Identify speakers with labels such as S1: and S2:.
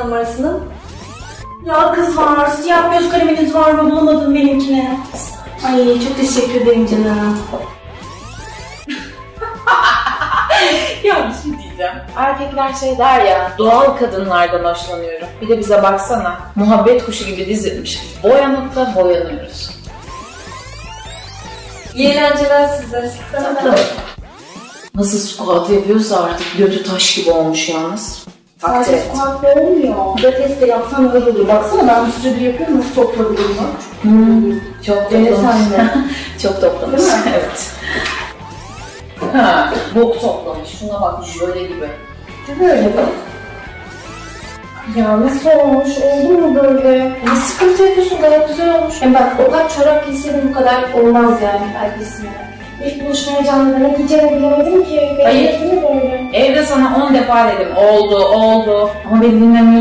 S1: hasta numarasının? Ya kız var, siyah göz kaleminiz var mı? Bulamadım benimkini. Ay çok teşekkür ederim canım.
S2: Ya bir şey diyeceğim. Erkekler şey der ya, doğal kadınlardan hoşlanıyorum. Bir de bize baksana, muhabbet kuşu gibi dizilmiş. Boyanıp da boyanıyoruz.
S1: İyi eğlenceler size.
S2: Nasıl squat yapıyorsa artık götü taş gibi olmuş yalnız.
S1: Sadece
S2: et.
S1: squat'la olmuyor. Pilates de yapsam öyle olur. Baksana ben bir süredir yapıyorum nasıl topladığımı.
S2: Hmm, çok toplamış. çok toplamış.
S1: Değil mi?
S2: evet. Ha, bok toplamış. Şuna bak jöle gibi.
S1: Böyle bak. Ya nasıl olmuş? Oldu mu böyle?
S2: Ne sıkıntı yapıyorsun gayet güzel olmuş.
S1: Ya bak o kadar çorap giyseydim bu kadar olmaz yani elbisine. İlk buluşmaya canlı ne giyeceğimi bilemedim ki.
S2: Hayır.
S1: değil mi böyle?
S2: Sana 10 defa dedim oldu oldu ama beni dinlemiyorsun.